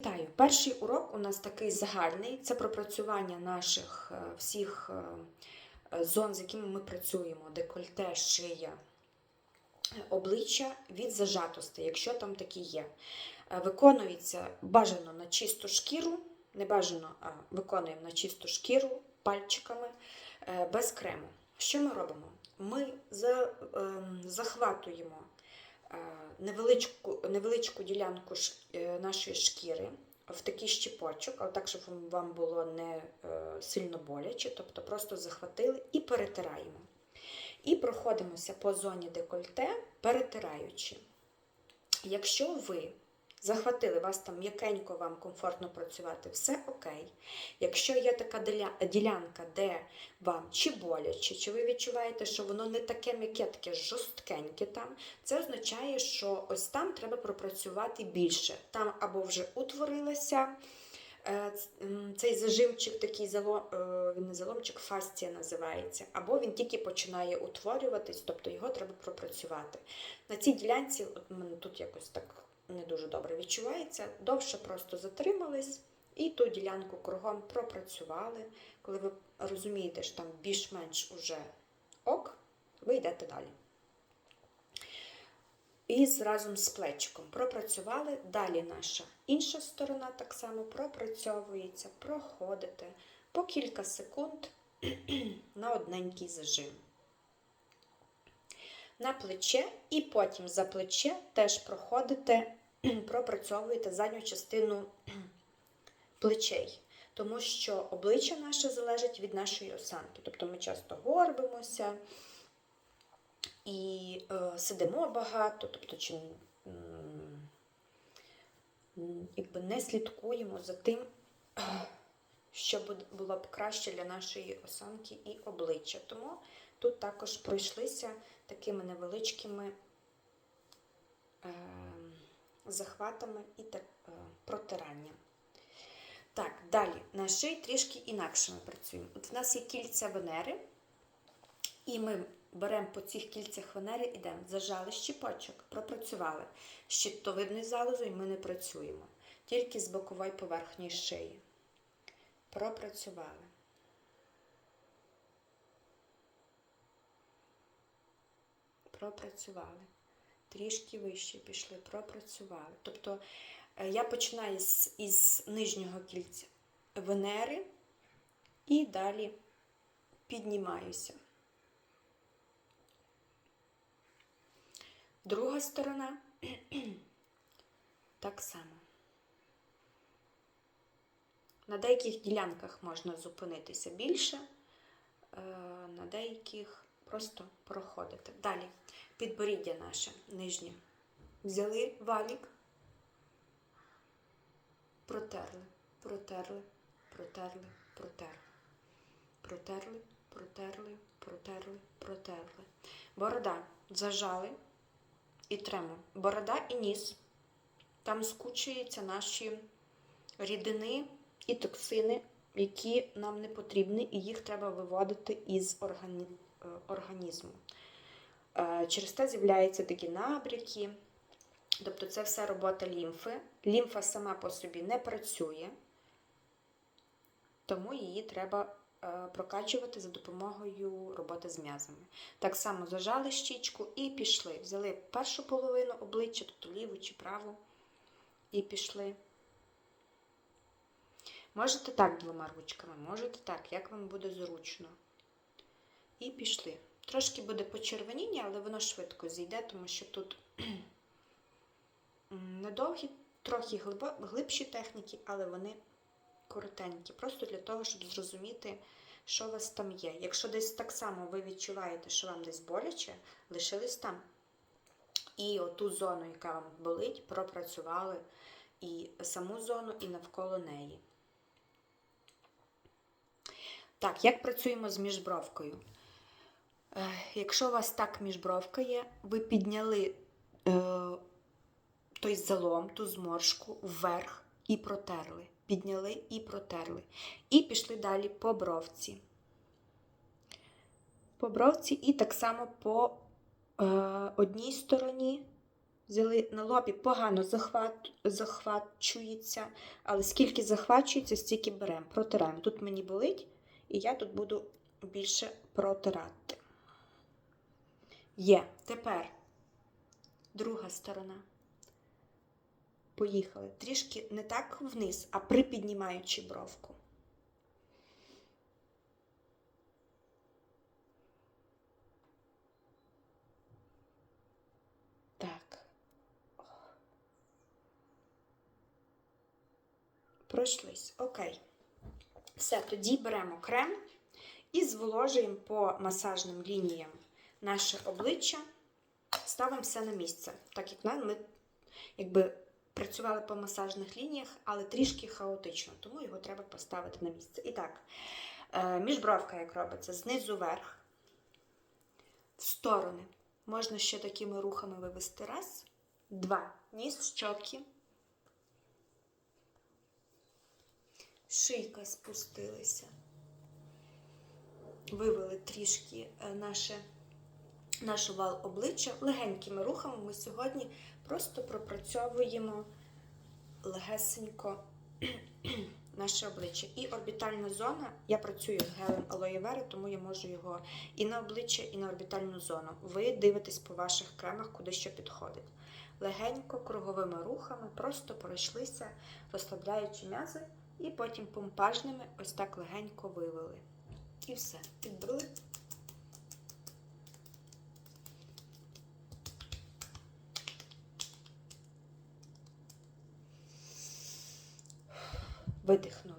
Вітаю! Перший урок у нас такий загальний. Це пропрацювання наших е, всіх е, е, зон, з якими ми працюємо: декольте, шия, обличчя від зажатості, якщо там такі є. Виконується бажано на чисту шкіру, не бажано, а виконуємо на чисту шкіру пальчиками без крему. Що ми робимо? Ми ем, захватуємо невеличку, невеличку ділянку е, нашої шкіри в такий щіпочок, а так, щоб вам було не е, сильно боляче, тобто просто захватили і перетираємо. І проходимося по зоні декольте, перетираючи. Якщо ви захватили, вас там м'якенько, вам комфортно працювати, все окей. Якщо є така ділянка, де вам чи боляче, чи ви відчуваєте, що воно не таке м'яке, таке жорсткеньке там, це означає, що ось там треба пропрацювати більше. Там або вже утворилася е, цей зажимчик, такий залом, е, він не заломчик, фастія називається, або він тільки починає утворюватись, тобто його треба пропрацювати. На цій ділянці, от мене тут якось так не дуже добре відчувається, довше просто затримались. І ту ділянку кругом пропрацювали. Коли ви розумієте, що там більш-менш уже ок, ви йдете далі. І разом з плечиком пропрацювали. Далі наша інша сторона так само пропрацьовується, проходите по кілька секунд на одненький зажим. На плече і потім за плече теж проходите, пропрацьовуєте задню частину плечей. Тому що обличчя наше залежить від нашої осанки. Тобто ми часто горбимося, і е, сидимо багато, тобто чи м, якби не слідкуємо за тим, що було б краще для нашої осанки і обличчя. Тому тут також пройшлися такими невеличкими е, захватами і е, протиранням. Так, далі на шиї трішки інакше ми працюємо. От в нас є кільця Венери, і ми беремо по цих кільцях Венери, ідемо, зажали щіпочок, пропрацювали. Щитовидною залозою ми не працюємо, тільки з бокової поверхні шиї. Пропрацювали. Пропрацювали. Трішки вище пішли, пропрацювали. Тобто е, я починаю з, із нижнього кільця Венери і далі піднімаюся. Друга сторона так само. На деяких ділянках можна зупинитися більше, е, на деяких просто проходити. Далі підборіддя наше нижнє. Взяли валік, протерли, протерли, протерли, протерли. Протерли, протерли, протерли, протерли. Борода зажали і тремо. Борода і ніс. Там скучуються наші рідини і токсини, які нам не потрібні, і їх треба виводити із органі... е, організму. Е, Через те з'являються такі набряки. Тобто це все робота лімфи. Лімфа сама по собі не працює, тому її треба е, прокачувати за допомогою роботи з м'язами. Так само зажали щічку і пішли. Взяли першу половину обличчя, тобто ліву чи праву, і пішли. Можете так двома ручками, можете так, як вам буде зручно. І пішли. Трошки буде почервоніння, але воно швидко зійде, тому що тут недовгі, трохи глибші техніки, але вони коротенькі. Просто для того, щоб зрозуміти, що у вас там є. Якщо десь так само ви відчуваєте, що вам десь боляче, лишились там. І оту зону, яка вам болить, пропрацювали і саму зону, і навколо неї. Так, як працюємо з міжбровкою? Е, Якщо у вас так міжбровка є, ви підняли е, той залом, ту зморшку вверх і протерли. Підняли і протерли. І пішли далі по бровці. По бровці і так само по е, одній стороні взяли на лобі, погано захват, захвачується, але скільки захвачується, стільки беремо. Протираємо. Тут мені болить, і я тут буду більше протирати. Є. Тепер друга сторона. Поїхали. Трішки не так вниз, а припіднімаючи бровку. Так. Пройшлись. Окей. Все, тоді беремо крем і зволожуємо по масажним лініям наше обличчя, ставимо все на місце. Так як ми якби працювали по масажних лініях, але трішки хаотично, тому його треба поставити на місце. І так, е, міжбровка, як робиться, знизу вверх, в сторони. Можна ще такими рухами вивести. Раз, два. Ніс, щоки. Шийка спустилася. Вивели трішки е, наше, наш овал обличчя. Легенькими рухами ми сьогодні просто пропрацьовуємо легесенько наше обличчя. І орбітальна зона, я працюю з гелем алоє вери, тому я можу його і на обличчя, і на орбітальну зону. Ви дивитесь по ваших кремах, куди що підходить. Легенько, круговими рухами, просто пройшлися, розслабляючи м'язи, і потім помпажними ось так легенько вивели. І все, підбили. Видихнули.